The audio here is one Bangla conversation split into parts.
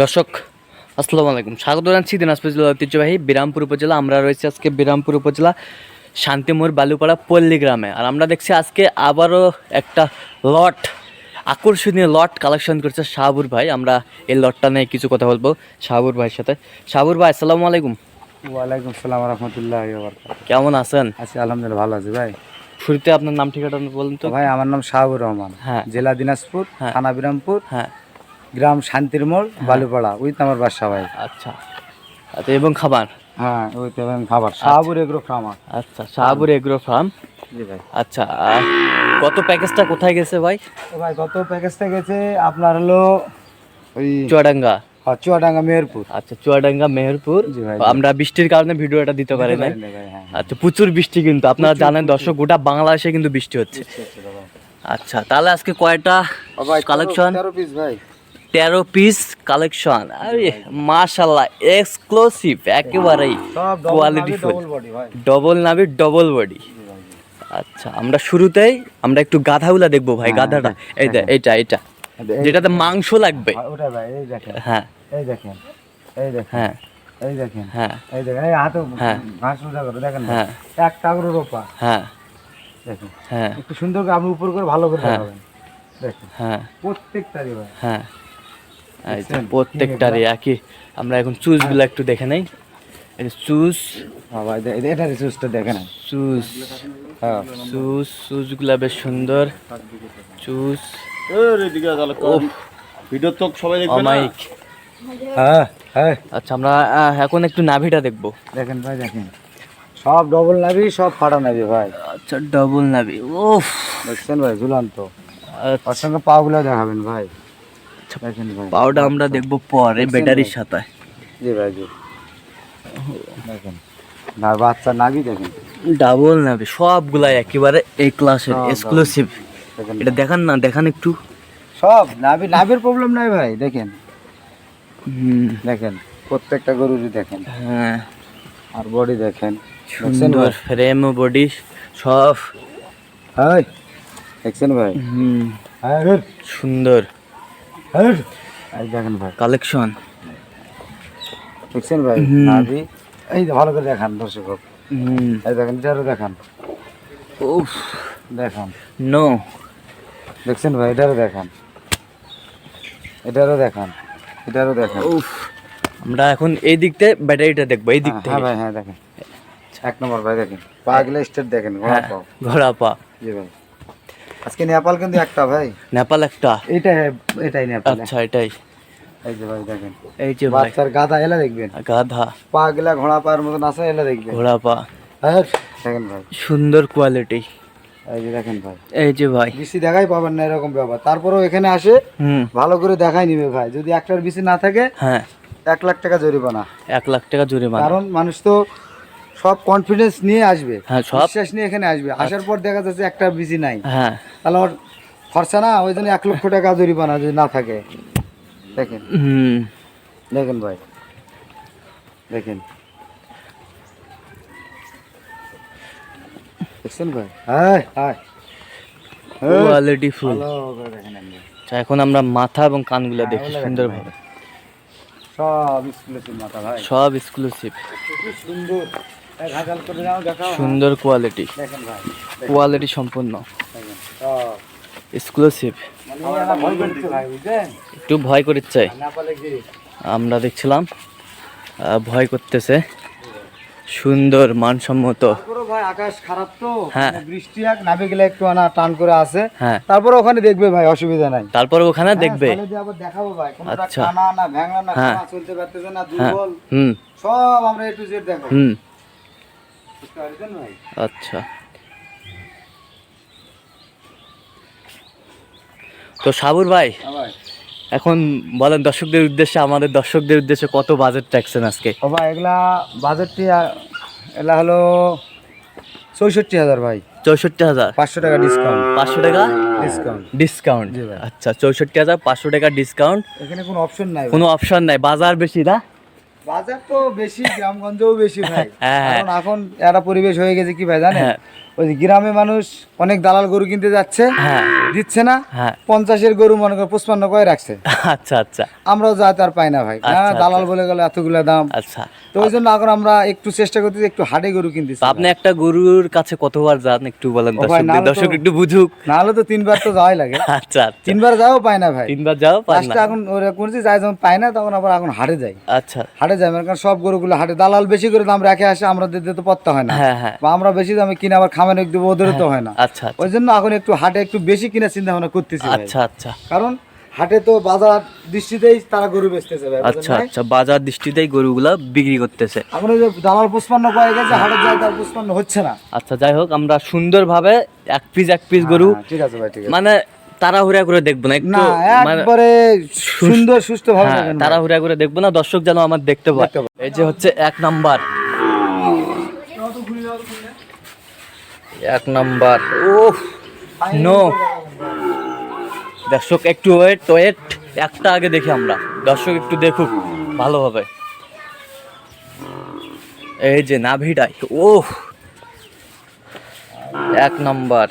দর্শক আসসালামু আলাইকুম। স্বাগত জানাচ্ছি দিনাজপুর জেলা ঐতিহ্যবাহী বিরামপুর উপজেলা। আমরা রয়েছি আজকে বিরামপুর উপজেলা শান্তিমোড় বালুপাড়া পল্লী গ্রামে। আর আমরা দেখছি আজকে আবারও একটা লট আকর্ষণীয় লট কালেকশন করছে শাহাবুর ভাই। আমরা এই লটটা নিয়ে কিছু কথা বলব শাহাবুর ভাইয়ের সাথে। শাহাবুর ভাই আসসালামু আলাইকুম। ওয়ালাইকুম সালাম রহমতুল্লাহ কেমন আছেন? আছি আলহামদুলিল্লাহ ভালো আছি ভাই। শুরুতে আপনার নাম ঠিকানা বলুন তো। তো ভাই আমার নাম শাহাবুর রহমান। হ্যাঁ। জেলা দিনাজপুর হ্যাঁ। থানা বিরামপুর। হ্যাঁ। গ্রাম শান্তির মোড় বালুপাড়া উইথ আমার বাসা ভাই। আচ্ছা। আচ্ছা এবং খাবার? হ্যাঁ এবং খাবার। শাহাবুর এগ্রো আচ্ছা শাহাবুর এগ্রো ফার্ম জি ভাই। আচ্ছা কত প্যাকেজটা কোথায় গেছে ভাই? তো ভাই কত প্যাকেজটা গেছে? আপনার হলো ওই চুয়াডাঙ্গা। হ্যাঁ, চুয়াডাঙ্গা মেহেরপুর। আচ্ছা চুয়াডাঙ্গা মেহেরপুর। আমরা বৃষ্টির কারণে ভিডিওটা দিতে পারি নাই। ভাই, হ্যাঁ। আচ্ছা প্রচুর বৃষ্টি কিন্তু। আপনারা জানেন দর্শক গোটা বাংলাদেশে কিন্তু বৃষ্টি হচ্ছে। আচ্ছা তাহলে আজকে কয়টা কালেকশন তেরো পিস ভাই। তেরো পিস কালেকশন আরে মাশাল্লাহ এক্সক্লুসিভ একেবারেই কোয়ালিটি ফুল ডবল ভাই। ডবল বডি আচ্ছা আমরা শুরুতেই আমরা একটু গাধাগুলা দেখব ভাই হ্যাঁ, গাধাটা। এই দে এইটা এটা এই- যেটাতে মাংস লাগবে। হ্যাঁ, ওটা ভাই এই দেখেন। হ্যাঁ। এই দেখেন এই দেখেন হ্যাঁ। এই দেখেন হ্যাঁ। এই দেখেন এই হাতে হ্যাঁ। ঘাস সোজা করে দেখেন হ্যাঁ। এক টাকার রোপা। হ্যাঁ। দেখেন হ্যাঁ। একটু সুন্দর করে আপনি উপর করে ভালো করে হ্যাঁ। দেখাবেন। দেখেন হ্যাঁ। প্রত্যেকটারই ভাই। হ্যাঁ? প্রত্যেকটারই একই। আমরা এখন চুজগুলো একটু দেখে নেই। এই চুজ। হ্যাঁ ভাই দে- এটা রিসোর্সটা দেখেন চুজ। হ্যাঁ। চুজ চুজগুলা বেশ সুন্দর। চুজ। ভিডিও তো সবাই দেখবে না। হ্যাঁ হ্যাঁ। আচ্ছা আমরা এখন একটু নাভিটা দেখব। দেখেন ভাই দেখেন। সব ডবল নাবি সব ফাটা ভাই। আচ্ছা ডবল নাভি। ওফ দেখছেন ভাই ঝুলান্ত। আচ্ছা, ওর সঙ্গে পাগুলো দেখাবেন ভাই। ভাই পাউডা আমরা দেখব পরে ব্যাটারির সাথে জি ভাই জি। দেখেন না বাচ্চা নাবি দেখেন। ডাবল নাভি সবগুলাই একেবারে এই ক্লাসের এক্সক্লুসিভ এটা দেখান না দেখান একটু। সব নাবি নাবির প্রবলেম নাই ভাই দেখেন। দেখেন প্রত্যেকটা গরুরই দেখেন। হ্যাঁ। আর বডি দেখেন। সুন্দর ফ্রেম বডি সব। হাই দেখছেন ভাই? হুম। হ্যাঁ সুন্দর। দেখেন ভাই। কালেকশন। দেখছেন ভাই। নাভি। এই যে ভালো করে দেখান দর্শক এই দেখেন এটারও দেখান। উফ। দেখান। নো দেখছেন ভাই এটারও দেখান। এটারও দেখান। এটারও দেখান। উফ। আমরা এখন এই দিক থেকে ব্যাটারিটা দেখব এই দিক হ্যাঁ, থেকে হ্যাঁ ভাই হ্যাঁ দেখেন। এক নম্বর ভাই দেখেন। পা গেলে স্টেট দেখেন ঘোড়া হ্যাঁ পাও। ঘোড়া পা জি ভাই। আজকে নেপাল কিন্তু একটা ভাই। নেপাল একটা। এইটা এটাই নেপাল। আচ্ছা এটাই। এই যে ভাই দেখেন। এই যে ভাই। বাচ্চার গাদা এলা দেখবেন। গাধা। পা গেলা ঘোড়া পার মতন আছে এলা দেখবেন। ঘোড়া পা হ্যাঁ দেখেন ভাই। সুন্দর কোয়ালিটি এই যে দেখেন ভাই। এই যে ভাই। বেশি দেখাই পাবেন না এরকম ব্যাপার। তারপরেও এখানে আসে হুম। ভালো করে দেখাই নিবে ভাই। যদি একটার বেশি না থাকে হ্যাঁ। এক লাখ টাকা জরিমানা। এক লাখ টাকা জরিমানা। কারণ মানুষ তো সব কনফিডেন্স নিয়ে আসবে হ্যাঁ সব বিশ্বাস নিয়ে এখানে আসবে। আসার পর দেখা যাচ্ছে একটা বিজি নাই। হ্যাঁ। তাহলে ওর খরচা না ওই জন্য এক লক্ষ টাকা জরিমানা যদি না থাকে। দেখেন। হুম। দেখেন ভাই। দেখেন। দেখছেন ভাই? হ্যাঁ হ্যাঁ। কোয়ালিটি ফুল আপনি। আচ্ছা, এখন আমরা মাথা এবং কানগুলো দেখি হ্যাঁ, সুন্দরভাবে সব স্কুলের মাথা ভাই। সব এক্সক্লুসিভ সুন্দর। সুন্দর কোয়ালিটি কোয়ালিটি সম্পূর্ণ। এক্সক্লুসিভ মানে একটু ভয় করে চাই। আমরা দেখছিলাম ভয় করতেছে। সুন্দর মানসম্মত। ভাই আকাশ খারাপ তো হ্যাঁ। মানে বৃষ্টি এক নামে গেলে একটু আনা টান করে আসে হ্যাঁ। তারপরে ওখানে দেখবে ভাই অসুবিধা নাই। তারপর ওখানে দেখবে। হ্যাঁ, আবার দেখাবো ভাই। আচ্ছা। না ভ্যাংলা না হ্যাঁ। চলতে পারতেছে না হ্যাঁ। দুর্বল। হুম। সব আমরা এ টু জেড দেখাবো। হুম। আচ্ছা। তো সাবুর ভাই এখন বলেন দর্শকদের উদ্দেশ্যে আমাদের দর্শকদের উদ্দেশ্যে কত বাজেট রাখছেন আজকে? ভাই এগুলা বাজেটটি এগুলা হলো চৌষট্টি হাজার ভাই। চৌষট্টি হাজার? পাঁচশো টাকা ডিসকাউন্ট পাঁচশো টাকা? ডিসকাউন্ট ডিসকাউন্ট ভাই। আচ্ছা চৌষট্টি হাজার পাঁচশো টাকা ডিসকাউন্ট এখানে কোনো অপশন নাই কোনো অপশন নাই বাজার বেশি না? বাজার তো বেশি গ্রামগঞ্জেও বেশি ভাই। হ্যাঁ, হ্যাঁ। কারণ এখন একটা পরিবেশ হয়ে গেছে কি ভাই জানেন? হ্যাঁ। ওই যে গ্রামে মানুষ অনেক দালাল গরু কিনতে যাচ্ছে হ্যাঁ। দিচ্ছে না হ্যাঁ। পঞ্চাশের গরু মনে করে পুষ্পান্ন করে রাখছে। আচ্ছা আচ্ছা। আমরাও যা তার পাই না ভাই। আচ্ছা, দালাল বলে গেল এতগুলো দাম। আচ্ছা। তো ওই জন্য এখন আমরা একটু চেষ্টা করতেছি একটু হাটে গরু কিনতেছি আপনি একটা গরুর কাছে কতবার যান একটু বলেন দর্শক নাহলে একটু বুঝুক। না হলে তো তিনবার তো যাওয়াই লাগে। আচ্ছা আচ্ছা। তিনবার যাও পাই না ভাই। তিনবার যাও না। এখন ওরা করছি যাই যখন পাই না তখন আবার এখন হাটে যাই। আচ্ছা। হাটে যাই মানে কারণ সব গরুগুলো হাটে। দালাল বেশি করে দাম রেখে আসে আমরা দিতে তো পত্তা হয় না। হ্যাঁ হ্যাঁ। আমরা বেশি দামে কিনে আবার খামেন দেবো ওদেরও তো হয় না। আচ্ছা ওই জন্য এখন একটু হাটে একটু বেশি কিনা চিন্তা ভাবনা করতেছি আচ্ছা আচ্ছা। কারণ হাটে তো বাজার দৃষ্টিতেই তারা গরু বেচতেছে ভাই আচ্ছা আচ্ছা। বাজার দৃষ্টিতেই গরুগুলা বিক্রি করতেছে। এখন যে দালাল পুষ্পান্ন পায়ে গেছে হাটে যায় তার পুষ্পান্ন হচ্ছে না। আচ্ছা যাই হোক আমরা সুন্দরভাবে এক পিস এক পিস গরু হ্যাঁ, ঠিক আছে ভাই ঠিক আছে। মানে তাড়াহুড়া করে দেখব না একটু মানে একবারে সুন্দর সুস্থ ভাবে হ্যাঁ, তাড়াহুড়া করে দেখব না দর্শক যেন আমার দেখতে পায়। এই যে হচ্ছে এক নাম্বার। এক নাম্বার। ও নো। দর্শক একটু ওয়েট ওয়েট একটা আগে দেখি আমরা। দর্শক একটু দেখুক ভালো হবে। এই যে নাভিটাই ও এক নাম্বার।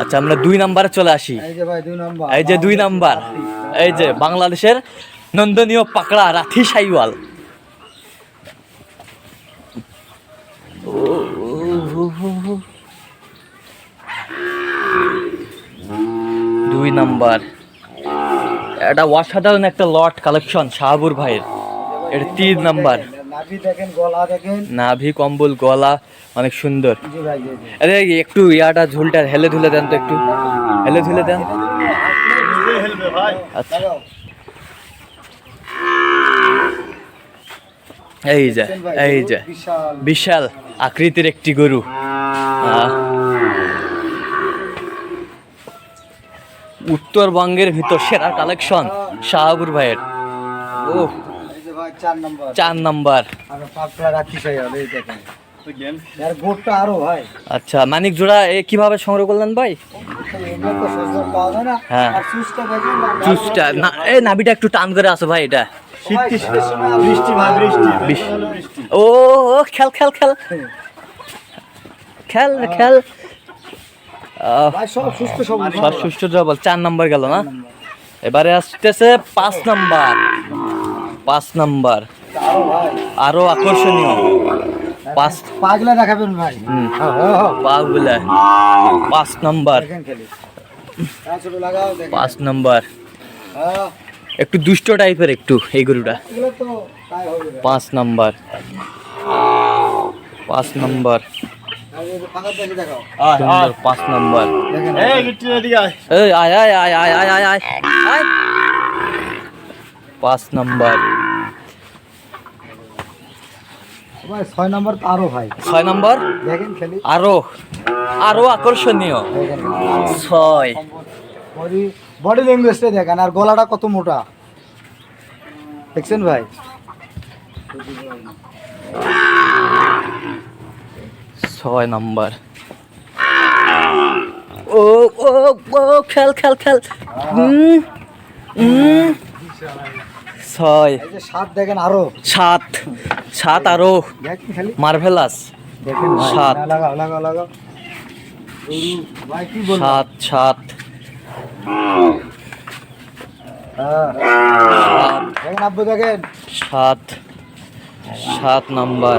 আচ্ছা আমরা দুই নাম্বারে চলে আসি। এই যে দুই নম্বর। এই যে দুই নাম্বার। এই যে বাংলাদেশের নন্দনীয় পাকড়া রাথি সাইওয়াল। দুই নাম্বার। এটা অসাধারণ একটা লট কালেকশন শাহাবুর ভাইয়ের। এটা তিন নাম্বার। নাভি কম্বল গলা অনেক সুন্দর। আরে একটু ইয়াটা ঝুলটা হেলে ধুলে দেন তো একটু। হেলে ধুলে দেন। আচ্ছা। এই যে এই যে। বিশাল। বিশাল আকৃতির একটি গরু। আহ, উত্তরবঙ্গের ভিতর সেরা কালেকশন শাহাবুর ভাইয়ের। ও চার নম্বর। আচ্ছা মানিক জোড়া এ কীভাবে সংগ্রহ করলেন ভাই? হ্যাঁ। চুসটা এই নাবিটা একটু টান করে আসো ভাই এটা। ও খেল খেল খেল। খেল খেল। সুস্থ চার নাম্বার গেল না? এবারে আসতেছে পাঁচ নাম্বার। পাঁচ নাম্বার। আরও আকর্ষণীয়। পাঁচ পাঁচ পাঁচ নাম্বার। একটু দুষ্ট টাইপের একটু এই গরুটা। পাঁচ নম্বর। পাঁচ নম্বর। আর এই যে ফাঁকা দেখে দেখাও আয় সুন্দর আয় পাঁচ নাম্বার। এই আয়। আয় আয় আয় আয় আয় আয় আয় আয়। পাঁচ নাম্বার। ছয় নম্বর আরও ভাই। ছয় নাম্বার? আরও আরও আকর্ষণীয়। ছয়। বডি বডি ল্যাঙ্গুয়েজটা দেখেন আর গলাটা কত মোটা। দেখছেন ভাই? ছয় নম্বর। ও ও ও খেল খেল খেল। ছয়। সাত দেখেন আরও। সাত। সাত আরও। মার্ভেলাস। সাত। সাত সাত। সাত। সাত নম্বর।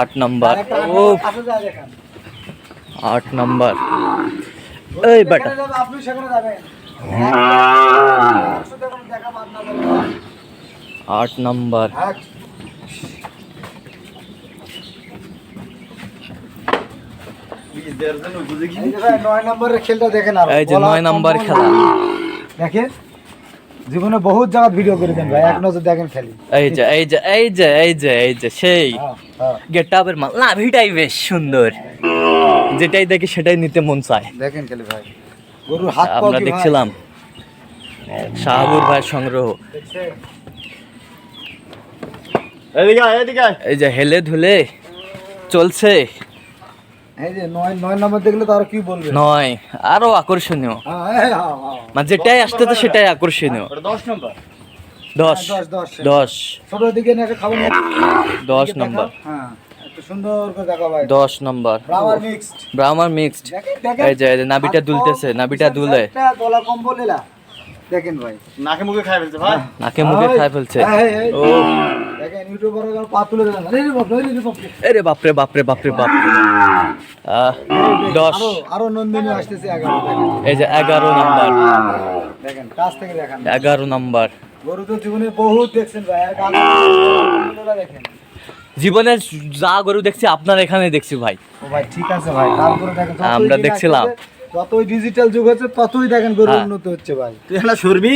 আট নাম্বার। ও আট নাম্বার। এই বেটা। আট নাম্বার। এই যে নয় নাম্বারের খেলটা দেখেন এই যে নয় নাম্বার খেলা। দেখেন। জীবনে বহুত জায়গা ভিডিও করে দেন ভাই এক নজর দেখেন খালি। এই যে এই যে এই যে এই যে এই যে সেই হ্যাঁ, হ্যাঁ। গেট আপের মাল নাভিটাই বেশ সুন্দর। যেটাই দেখি সেটাই নিতে মন চায়। দেখেন খালি ভাই গরুর হাত পা আমরা ভাই? দেখছিলাম। শাহাবুর ভাইয়ের সংগ্রহ। এদিকে এদিকে এই যে হেলে ধুলে চলছে। আরও আকর্ষণীয়। মানে যেটাই আসতে তো সেটাই আকর্ষণীয়। দশ নম্বর। দশ। দশ নম্বর। দশ নম্বর। ব্রাহ্মার মিক্সড এই যে নাবিটা দুলতেছে নাবিটা দুলে। দেখেন ভাই। নাকে মুখে খাই ফেলছে ভাই। হ্যাঁ, নাকে মুখে খাই ফেলছে। ও। দেখেন ইউটিউবার পা তুলে দেন আরে বাপরে বাপরে বাপরে বাপ দশ। আরও আরও নন্দিনী আসতেছে এগারো। এই যে এগারো নাম্বার। দেখেন কাছ থেকে দেখান। এগারো নাম্বার। গরু তো জীবনে বহুত দেখছেন ভাই আর দেখেন। জীবনের যা গরু দেখছি আপনার এখানে দেখছি ভাই। ও ভাই ঠিক আছে ভাই তারপরে দেখেন আমরা দেখছিলাম। যতই ডিজিটাল যুগ হচ্ছে ততই দেখেন গরু হ্যাঁ। উন্নত হচ্ছে ভাই। তুই এখানে সরবি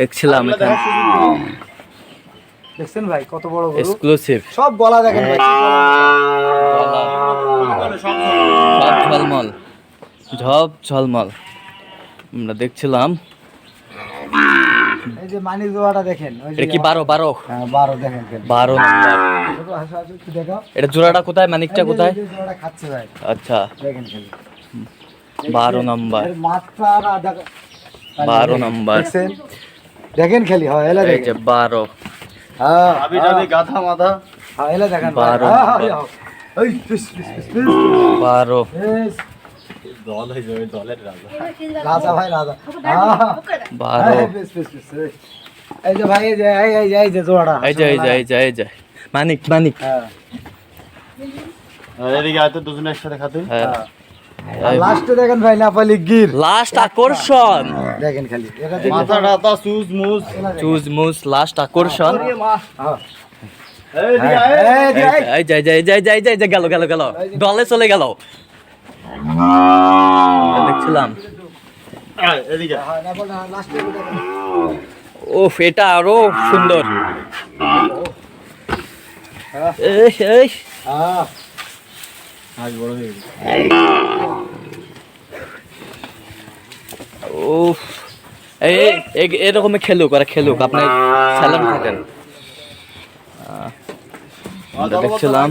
দেখছিলাম এখানে। দেখছেন ভাই কত বড় গরু? এক্সক্লুসিভ সব গলা দেখেন ভাই সব ঝলমল। ঝপ ঝলমল। আমরা দেখছিলাম। এই যে মানি জোড়াটা দেখেন ওই যে এটা কি বারো? বারো। হ্যাঁ বারো দেখেন নাম্বার এটা জোড়াটা কোথায়? মানিকটা কোথায়? জোড়াটা খাচ্ছে ভাই। আচ্ছা। দেখেন খালি বারো নাম্বার আধা নাম্বার দেখেন খালি হয় এলা এই যে দেখেন। বারো। আবি গাধা হ্যাঁ এলা দেখেন বারো হ্যাঁ, হ্যাঁ। এই পিস পিস পিস পিস বারো। দল যাবে দলের রাজা। রাজা ভাই রাজা। বারো এই। যে ভাই এই যে এই এই এই যে জোড়াটা এই যে এই যে এই যে এই যে। মানিক মানিক। হ্যাঁ। এদিকে আয় তো দুজনে একসাথে খাতে। হ্যাঁ। লাস্টে দেখেন ভাই নেপালি গির। লাস্ট আকর্ষণ। দেখেন খালি। মাথা চুজ মুজ। চুজ মুজ লাস্ট আকর্ষণ। হ্যাঁ। চলে দেখছিলাম। ও হ্যাঁ, হ্যাঁ, আরও সুন্দর। আজ বড় হয়ে। উফ। এই এরকমই খেলুক আর খেলুক আপনি স্যালাম থাকেন দেখছিলাম।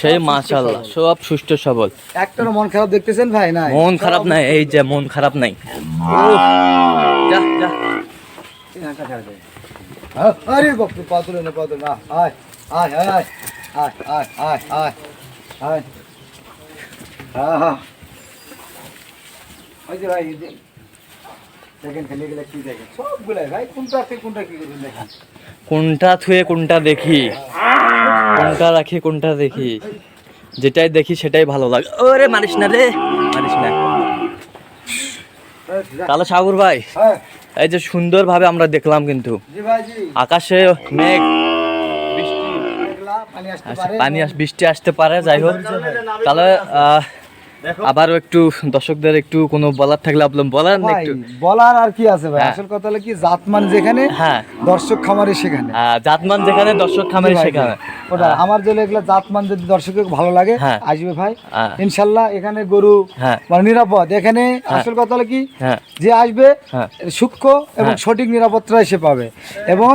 সেই সুস্থ মাশাল্লাহ সবল। সব সুষ্ঠু সবল। একটারও মন খারাপ দেখতেছেন ভাই? না মন খারাপ নাই এই যে মন খারাপ নাই। উফ, যা যা। আরে বাপরে পাতুলে না পাতুলে না আয় আয় আয়। আয় আয় আয় আয় আয় আয় হ্যাঁ হ্যাঁ ওই যে ভাই এই যে- দেখেন খালি এগুলো কি দেখেন সবগুলাই ভাই কোনটা থেকে কোনটা কি করবেন দেখেন। কোনটা থুয়ে কোনটা দেখি? কোনটা রাখি কোনটা দেখি? যেটাই দেখি সেটাই ভালো লাগে। ওরে মারিস না রে মারিস না। এই, তাহলে সাগর ভাই হ্যাঁ। এই যে সুন্দরভাবে আমরা দেখলাম কিন্তু। আকাশে মেঘ পানি বৃষ্টি আসতে পারে যাই হোক। তাহলে আবারও একটু দর্শকদের একটু কোনো বলার থাকলে আপনার বলার না একটু বলার আর কি আছে ভাই হ্যাঁ। আসল কথা হলো কি জাতমান যেখানে হ্যাঁ দর্শক খামারে সেখানে আহ, জাতমান যেখানে দর্শক খামারি। সেখানে ওটা আমার জন্য এগুলো জাতমান যদি দর্শকের ভালো লাগে হ্যাঁ। আসবে ভাই হ্যাঁ। ইনশাল্লাহ এখানে গরু হ্যাঁ মানে নিরাপদ এখানে আসল কথা হলো কি হ্যাঁ যে আসবে হ্যাঁ। সূক্ষ্ম এবং হ্যাঁ। সঠিক নিরাপত্তা এসে পাবে এবং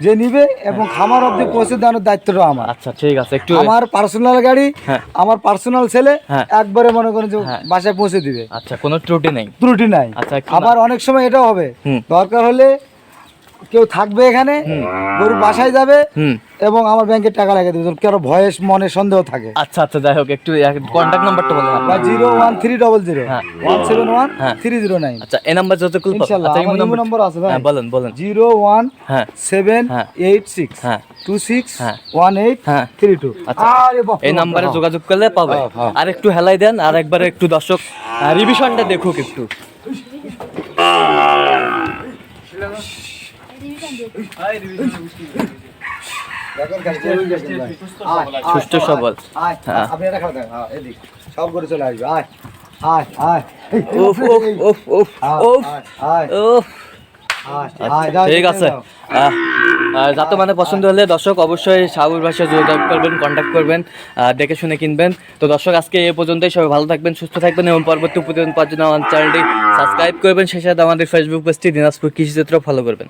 যে নিবে এবং খামার অব্দি পৌঁছে দেওয়ার দায়িত্বটা আমার আচ্ছা ঠিক আছে একটু আমার পার্সোনাল গাড়ি হ্যাঁ। আমার পার্সোনাল ছেলে হ্যাঁ। একবারে মনে করেন যে হ্যাঁ। বাসায় পৌঁছে দিবে। আচ্ছা কোনো ত্রুটি নেই? ত্রুটি নাই। আচ্ছা, আবার অনেক সময় এটাও হবে। দরকার হলে কেউ থাকবে এখানে গরু বাসায় যাবে। এবং আমার ব্যাংকে টাকা লাগিয়ে দিবেন কারও ভয়েস মনে সন্দেহ থাকে আচ্ছা আচ্ছা যাই হোক একটু কন্ট্যাক্ট নাম্বারটা বলেন আপনার। Zero one three double zero হ্যাঁ। ওয়ান সেভেন ওয়ান হ্যাঁ। থ্রি জিরো নাইন আচ্ছা এই নাম্বার আচ্ছা আমার ইমো ইমো নাম্বার নম্বর আছে ভাই হ্যাঁ বলেন বলেন জিরো ওয়ান হ্যাঁ সেভেন হ্যাঁ। এইট সিক্স হ্যাঁ টু সিক্স হ্যাঁ। ওয়ান এইট হ্যাঁ। থ্রি টু আচ্ছা। এই নাম্বারে যোগাযোগ করলে পাবে। আর একটু হেলাই দেন আর একবার একটু দর্শক রিভিশনটা দেখুক একটু সুস্থ সবল হ্যাঁ। আপনি এটা খাওয়া দেন হ্যাঁ এদিক সব করে চলে আসবে আয় আয় আয়। উফ উফ উফ উফ উফ আয়, আয়, উফ। আয়, আয়, যাও, ঠিক আছে। যাতে মানে পছন্দ হলে দর্শক অবশ্যই শাহাবুর ভাষায় যোগাযোগ করবেন কন্ট্যাক্ট করবেন দেখে শুনে কিনবেন। তো দর্শক আজকে এ পর্যন্তই। সবাই ভালো থাকবেন সুস্থ থাকবেন এবং পরবর্তী প্রতিদিন পাওয়ার জন্য আমার চ্যানেলটি সাবস্ক্রাইব করবেন। সেই সাথে আমাদের ফেসবুক পেজটি দিনাজপুর কৃষি চিত্র ফলো করবেন।